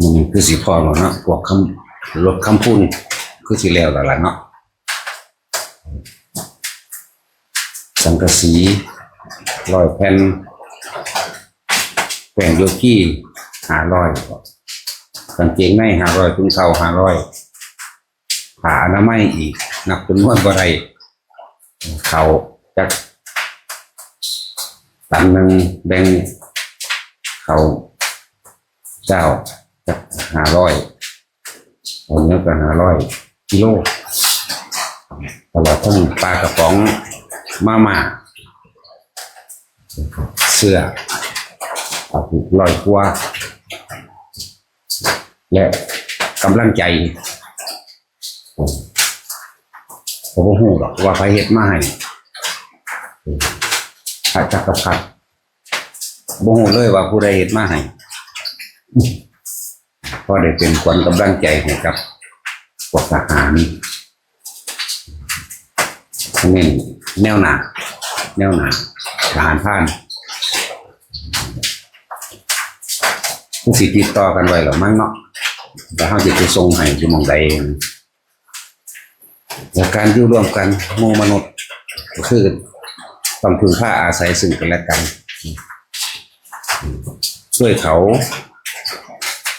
มันคือสีพอแล้วเนาะพวกคำลดคำพูดคือสีแล้วแล้วล่ะเนาะสังกะสีรอยแผ่นแผ่นโยกี้หารอยกางเกงในหารอยถุงเท้าหารอยผ้าอนามัยอีกนับจำนวนบ่ได้เขาจักตันหนึ่งแบ่งเขาเจ้า จักหาร้อยเอาเนื้อกันหาร้อยกิโลตลอดทั้งปลากระป๋องมาม่าเสื้อเอาถูกร้อยกว่าและกำลังใจผมก็หูหรอกว่าใครเฮ็ดมาให้อาจจะกับขัดบ่หูเลยว่าผู้ใดเฮ็ดมาให้ เพราะได้เป็นขวัญกำลังใจให้กับพวกทหารนี่แนวหนาแนวหนาทหารผ่านผู้สิติดต่อกันไว้หรอมั้งเนาะแต่เขาจะไปส่งให้ที่มองใดเองจากการอยู่ร่วมกันมูมนุษย์ก็คือต้องพึงพาอาศัยซึ่งกันและกันช่วยเขา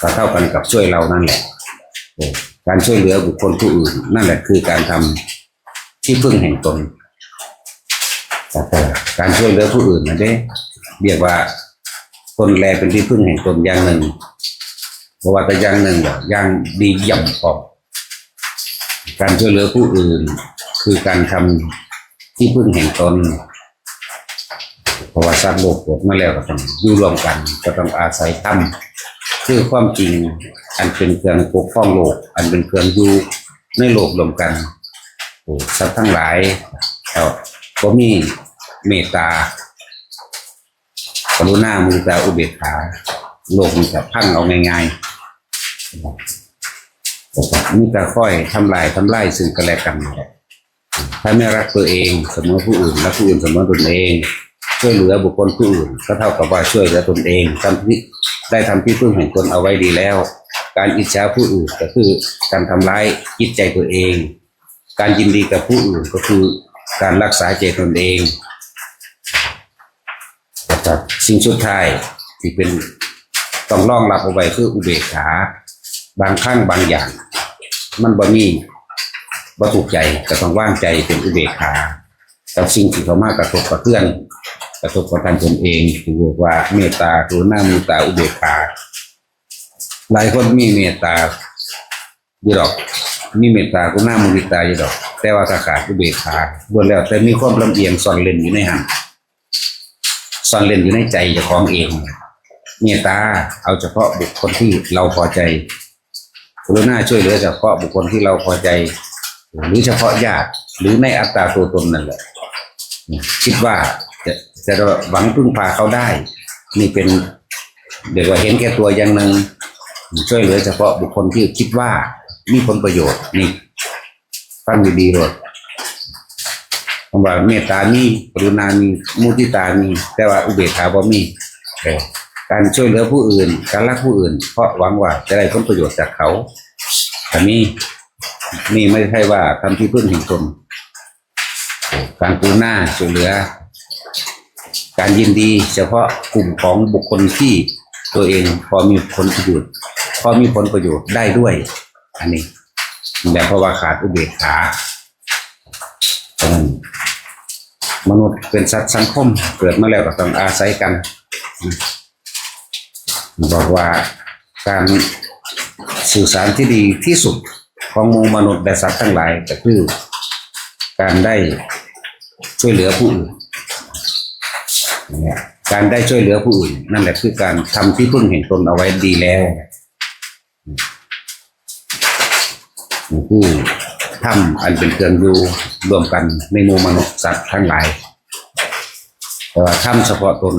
ก็เท่ากันกับช่วยเรานั่นแหละการช่วยเหลือบุคคลผู้อื่น นั่นแหละคือการทำที่พึ่งแห่งตนแต่การช่วยเหลือผู้อื่นนะเด้เรียกว่าตนแลเป็นที่พึ่งแห่งตนอย่างหนึ่งเพราะว่าแต่อย่างหนึ่งอย่างดีเยี่ยมพอการช่วยเหลือผู้อื่น คือการทำที่พึ่งแห่งตนเพราะว่าสร้างโลกเกิดมาแล้วก็ต้องอยู่รวมกันก็ต้องอาศัยตั้ม คือความจริง อันเป็นเครื่องปกป้องโลก อันเป็นเครื่องอยู่ในโลกรวมกันโอ้สัตว์ทั้งหลายเอาก็มีเมตตากรุณามุตาอุเบกขาโลกมันจะพังเอาง่ายๆนี่ก็ค่อยทำลายทำลายซึ่งกันและกันถ้าไม่รักตัวเองเสมอผู้อื่นรักผู้อื่นเสมอตนเอง ช่วยเหลือบุคคลผู้อื่นก็เท่ากับว่าช่วยเหลือตนเองทำที่ ได้ทำที่พึ่งแห่งตนเอาไว้ดีแล้ว การอิจฉาผู้อื่นก็คือการทำร้ายจิตใจตัวเอง การยินดีกับผู้อื่นก็คือการรักษาใจตนเองแต่สิ่งสุดท้ายที่เป็นต้องรองรับเอาไว้คืออุเบกขา บางครั้งบางอย่าง มันบ่มีบ่ถูกใจก็ต้องว่างใจเป็นอุเบกขากับสิ่งที่เขามากระทบกระเทือน กระทบกระทั่งตนเองที่เรียกว่าเมตตากรุณามุตาอุเบกขาหลายคนมีเมตตาอยู่ดอก มีเมตตากรุณามุทิตาอยู่ดอก แต่ว่าถ้าขาดอุเบกขาล้วนแล้วแต่มีความลำเอียงซ่อนเล่นอยู่ในหันซ่อนเล่นอยู่ในใจเจ้าของเองเมตตาเอาเฉพาะบุคคลที่เราพอใจกรุณาช่วยเหลือเฉพาะบุคคลที่เราพอใจ หรือเฉพาะญาติหรือในอัตราตัวตนนั่นแหละคิดว่า จะจะหวังพึ่งพาเขาได้ นี่เป็นเดี๋ยวว่าเห็นแก่ตัวอย่างหนึ่งช่วยเหลือเฉพาะบุคคลที่คิดว่ามีผลประโยชน์นี่ฟังดีๆเลยคำว่าเมตตามีกรุณามีมุทิตามีแต่ว่าอุเบกขาบ่มีการช่วยเหลือผู้อื่น การรักผู้อื่น เพราะหวังว่าจะได้ผลประโยชน์จากเขาแต่นี่นี่ไม่ใช่ว่าทำที่พึ่งแห่งตนการกรุณาช่วยเหลือ การยินดีเฉพาะกลุ่มของบุคคลที่ตัวเองพอมีผลประโยชน์พอมีผลประโยชน์ได้ด้วย อันนี้แต่เพราะว่าขาดอุเบกขาฉะนั้นมนุษย์เป็นสัตว์สังคมเกิดมาแล้วก็ต้องอาศัยกัน บอกว่าการสื่อสารที่ดีที่สุดของมูมนุษย์และสัตว์ทั้งหลายก็คือการได้ช่วยเหลือผู้อื่น การได้ช่วยเหลือผู้อื่น นั่นแหละคือการทำที่พึ่งแห่งตนเอาไว้ดีแล้วผู้ทำอันเป็นเครื่องอยู่รวมกันในมูมนุษย์สัตว์ทั้งหลาย แต่ว่าทำเฉพาะตน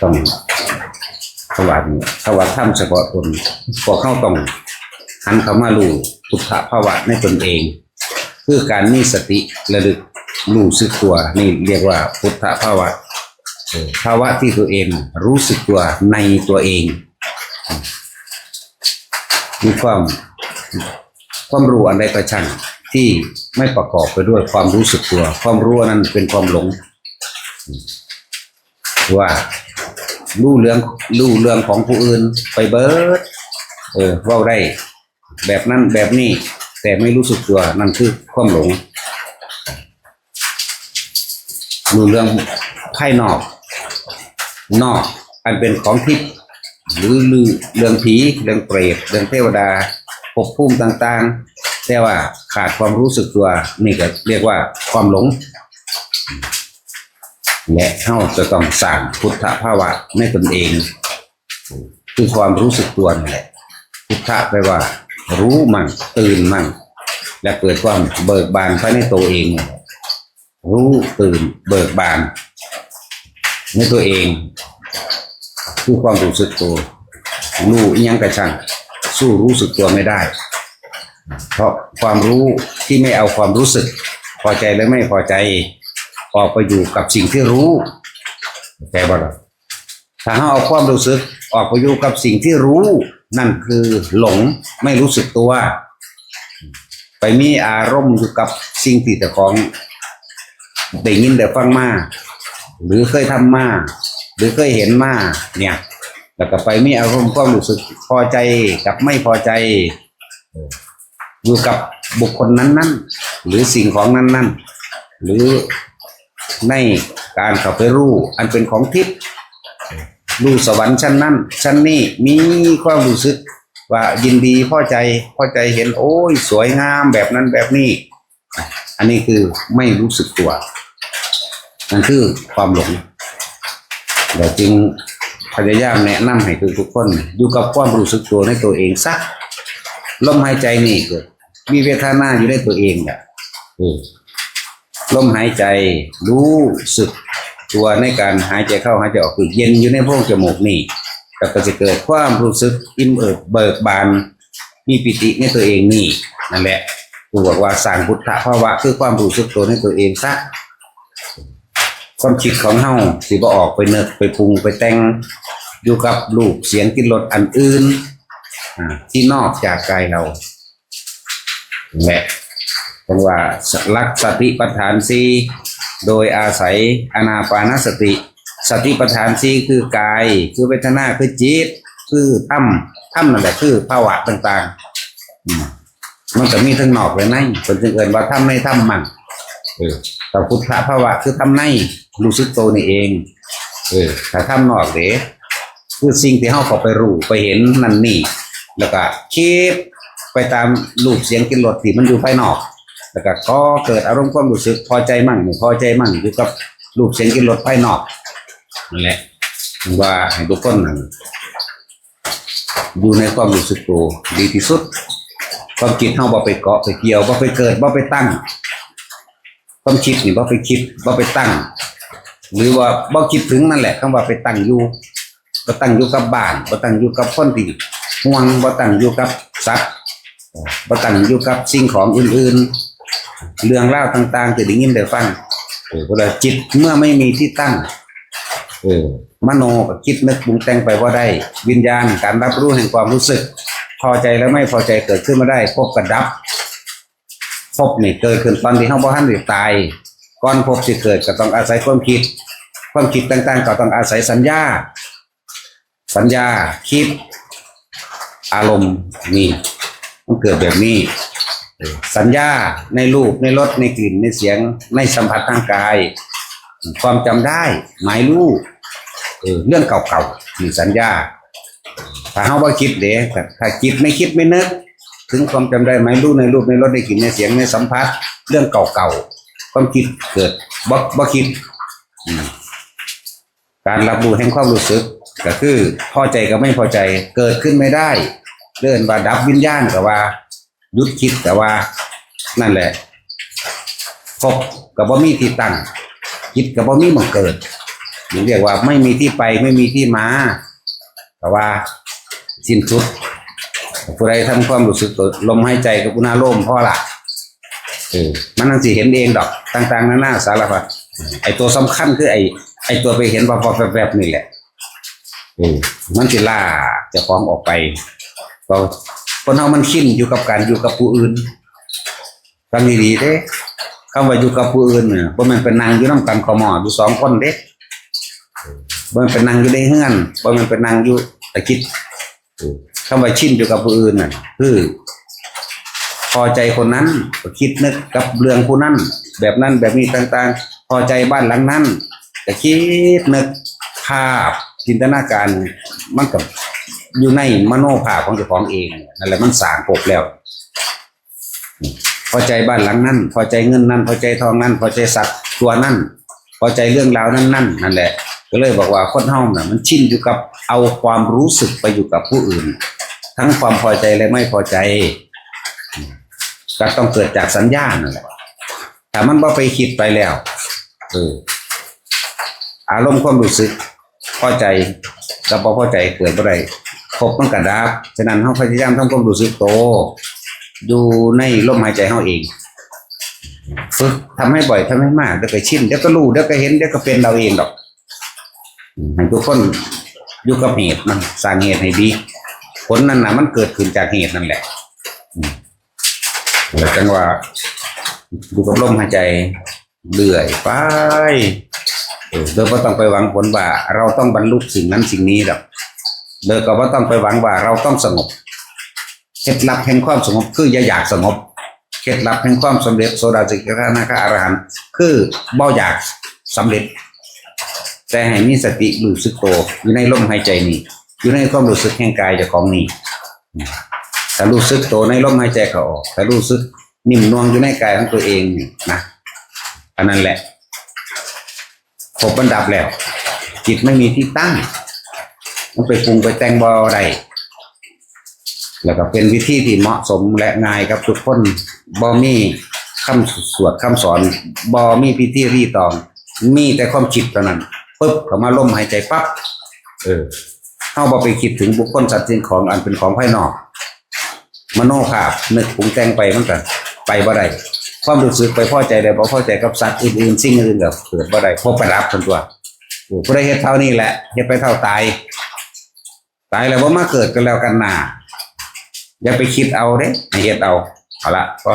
ต้องสวัสดิ์สวัสดิ์ธรรมเฉพาะตนพอเข้าต้องหันเข้ามารู้พุทธภาวะในตนเอง คือการมีสติระลึกรู้สึกตัว นี่เรียกว่าพุทธภาวะ ภาวะที่ตัวเองรู้สึกตัวในตัวเอง มีความความรู้อันใดก็ช่างที่ไม่ประกอบไปด้วยความรู้สึกตัว ความรู้นั้นเป็นความหลง ว่ารู้เรื่องรู้เรื่องของผู้อื่นไปเบิด เออว่าได้ แบบนั้นแบบนี้ แต่ไม่รู้สึกตัวนั่นคือความหลงรู้เรื่องภายนอก นอก อันเป็นของทิพย์หรือลือเรื่องผีเรื่องเปรตเรื่องเทวดาภพภูมิต่างๆ แต่ว่าขาดความรู้สึกตัวนี่ก็เรียกว่าความหลงและเข้าจะต้องสร้างพุทธภาวะในตนเอง คือความรู้สึกตัวนี่แหละพุทธะแปลว่า รู้มั่งตื่นมั่งและเกิดความเบิกบานภายในตัวเอง รู้ตื่นเบิกบาน ในตัวเองคือความรู้สึกตัวรู้ยังกระช่างสู้รู้สึกตัวไม่ได้ เพราะความรู้ที่ไม่เอาความรู้สึก พอใจหรือไม่พอใจออกไปอยู่กับสิ่งที่รู้ใจบ่ล่ะถ้าเราเอาความรู้สึกออกไปอยู่กับสิ่งที่รู้ นั่นคือหลงไม่รู้สึกตัว ไปมีอารมณ์อยู่กับสิ่งที่แต่ของได้ยินแต่ฟังมา หรือเคยทำมาหรือเคยเห็นมาเนี่ย แล้วก็ไปมีอารมณ์ความรู้สึกพอใจกับไม่พอใจอออยู่กับบุคคลนั้น ๆ หรือสิ่งของนั้น ๆ หรือในการเข้าไปรู้อันเป็นของทิพย์รู้สวรรค์ชั้นนั้นชั้นนี้มีความรู้สึกว่ายินดีพอใจพอใจเห็นโอ้ย สวยงามแบบนั้นแบบนี้ อันนี้คือไม่รู้สึกตัว นั่นคือความหลงเราจึงพยายามแนะนำให้ทุกทุกๆคน อยู่กับความรู้สึกตัวในตัวเองสักลมหายใจนี่เกิดมีเวทนาอยู่ในตัวเองอะเออลมหายใจรู้สึกตัวในการหายใจเข้าหายใจออกคือเย็นอยู่ในโพรงจมูกนี่ก็จะเกิดความรู้สึกอิ่มเอิบเบิกบาน มีปิติในตัวเองนี่นั่นแหละกูบอกว่าสร้างพุทธภาวะคือความรู้สึกตัวในตัวเองสัก ความคิดของเฮาสิบ่ออกไปเนึกไปปรุงไปแต่งอยู่กับรูปเสียงกินรสอันอื่นที่นอกจากกายเราและเพราะว่าลักสติปัฏฐานสีโดยอาศัยอนาปานสติ สติปัฏฐานสีคือกาย คือเวทนาคือจิต คือธรรมธรรมนั่นแหละคือภาวะต่างๆมันจะมีทั้งนอกและในคนจึงเอินว่าธรรมในธรรมมัน เออแต่พุทธภาวะคือทำในรู้สึกตัวนี่เอง เออถ้าทำนอกเด้คือสิ่งที่เฮาเข้าไปรู้ไปเห็นนั่นนี่ แล้วก็คิดไปตามรูปเสียงกลินรสที่มันอยู่ภายนอก แล้วก็ก็เกิดอารมณ์ความรู้สึกพอใจมั่งไม่พอใจมั่งอยู่กับรูปเสียงกลินรสภายนอกนั่นแหละว่าให้ทุกคนนั่นอยู่ในความรู้สึกตัวดีที่สุดความคิดเฮาบ่ไปเกาะไปเกี่ยวบ่ไปเกิดบ่ไปตั้ง ความคิดนี่บ่ไปคิดบ่ไปตั้ง หรือว่าบ่คิดถึงนั่นแหละคำว่าไปตั้งอยู่บ่ตั้งอยู่กับบ้านบ่ตั้งอยู่กับคนที่ห่วงบ่ตั้งอยู่กับสัตว์บ่ตั้งอยู่กับสิ่งของอื่นๆ เรื่องราวต่างๆที่ได้ยินได้ฟังเออเวลาจิตเมื่อไม่มีที่ตั้ง เออมโนก็คิดนึกปรุงแต่งไปว่าได้ วิญญาณการรับรู้แห่งความรู้สึก พอใจและไม่พอใจเกิดขึ้นมาได้พบกับดับ พบนี่เกิดขึ้นตอนที่เฮาบ่ทันได้ตายก่อนพบสิเกิดก็ต้องอาศัยความคิด ความคิดต่างๆ ก็ต้องอาศัยสัญญา สัญญาคิด อารมณ์นี่มันเกิดแบบนี้ สัญญาในรูปในรสในกลิ่นในเสียงในสัมผัสทางกาย ความจำได้หมายรู้เออเรื่องเก่าๆนี่สัญญาถ้าเฮาบ่คิดเด้ถ้าคิดไม่คิดไม่นึก ถึงความจำได้ไหมรู้ในรูปในรสในกลิ่นในเสียงในสัมผัสเรื่องเก่าๆความคิดเกิดบ่บ่คิด การรับรู้แห่งความรู้สึก ก็คือพอใจกับไม่พอใจเกิดขึ้นไม่ได้เดินว่าดับวิญญาณก็ว่าหยุดคิดแต่ว่านั่นแหละพบกับบ่มีที่ตั้งคิดกับบ่มีมันเกิดนี่เรียกว่าไม่มีที่ไปไม่มีที่มาแต่ว่าสิ้นสุด ผู้ใดทำความรู้สึกตัวลมหายใจกับกุณาโลมพ่อละเออมันนั่งสิเห็นเองดอกต่าง ๆนานาสารพัดไอตัวสำคัญคือไอไอตัวไปเห็นแบบๆแบบนี่แหละเออมันสิล่าจะฟ้องออกไปก็คนเฮามันชินอยู่กับการอยู่กับผู้อื่นฟังดีๆเด้คำว่าอยู่กับผู้อื่นเนี่ยบ่แม่นเป็นนางอยู่นำกันขอมออยู่สองคนเด้บ่แม่นเป็นนางอยู่ในเฮือนบ่แม่นเป็นนางอยู่ตะคิด คำว่าชินอยู่กับผู้อื่นน่ะคือ พอใจคนนั้นคิดนึกกับเรื่องผู้นั้นแบบนั้นแบบนี้ต่างๆ พอใจบ้านหลังนั้นก็คิดนึกภาพจินตนาการมันกับอยู่ในมโนภาพของเจ้าของเองนั่นแหละมันสางภพแล้ว พอใจบ้านหลังนั้น พอใจเงินนั้น พอใจทองนั้น พอใจสัตว์ตัวนั้น พอใจเรื่องราวนั้นนั่นนั่นแหละ ก็เลยบอกว่าคนเฮาน่ะมันชินอยู่กับเอาความรู้สึกไปอยู่กับผู้อื่น ทั้งความพอใจและไม่พอใจ ก็ต้องเกิดจากสัญญานั่นแหละแต่มันบ่ไปคิดไปแล้วเอออารมณ์ความรู้สึก พอใจกับบ่พอใจเกิดบ่ได้ครบมันกระดับฉะนั้นเฮาพยายามทำความรู้สึกโตอยู่ในลมหายใจเฮาเองฝึกทำให้บ่อยทำให้มากเดี๋ยวก็ชินเดี๋ยวก็รู้เดี๋ยวก็เห็นเดี๋ยวก็เป็นเราเองดอกให้ทุกคนอยู่กับเหตุมันสร้างเหตุให้ดี ผลนั้นนะมันเกิดขึ้นจากเหตุนั่นแหละแล้วจังว่าดูกับลมหายใจเรื่อยไปเดยไม่ต้องไปหวังผลว่า เราต้องบรรลุสิ่งนั้นสิ่งนี้หรอกโดยก็ไม่ต้องไปหวังว่า เราต้องสงบเคล็ดลับแห่งความสงบคืออย่าอยากสงบเคล็ดลับแห่งความสำเร็จโซดาสิกรานาคาอรหันต์คือบ่อยากสำเร็จ แต่ให้มีสติรู้สึกโตอยู่ในลมหายใจนี้ อยู่ในความรู้สึกแห่งกายจ้าของนี้ถ้ารู้สึกโตวในลมหายใจเขาออกถ้ารู้สึกนิ่มนวลอยู่ในกายของตัวเองนี่นะอันนั้นแหละครบบรรดับแล้ว จิตไม่มีที่ตั้งมันไปปรุงไปแต่งบ่ได้แล้วก็เป็นวิธีที่เหมาะสมและง่ายกับทุกคนบ่มีคำสวดคำสอนบ่มีพิธีรีตอง มีแต่ความคิดเท่านั้นปึ๊บเข้ามาลมหายใจปั๊บเออ เฮาบ่ไปคิดถึงบุคคลสัตว์สิ่งของอันเป็นของภายนอก มโนภาพนึกปรุงแต่งไปมันก็ไปบ่ได้ความรู้สึกไปพอใจได้บ่พอใจกับสัตว์อื่นๆสิ่งอื่นก็เกิดบ่ได้พบไปรับทันตัวผู้ใดเฮ็ดเท่านี้แหละเฮ็ดไปเท่าตายตายแล้วบ่มาเกิดกันแล้วกันหนาอย่าไปคิดเอาเด้ให้เฮ็ดเอาเอาละก็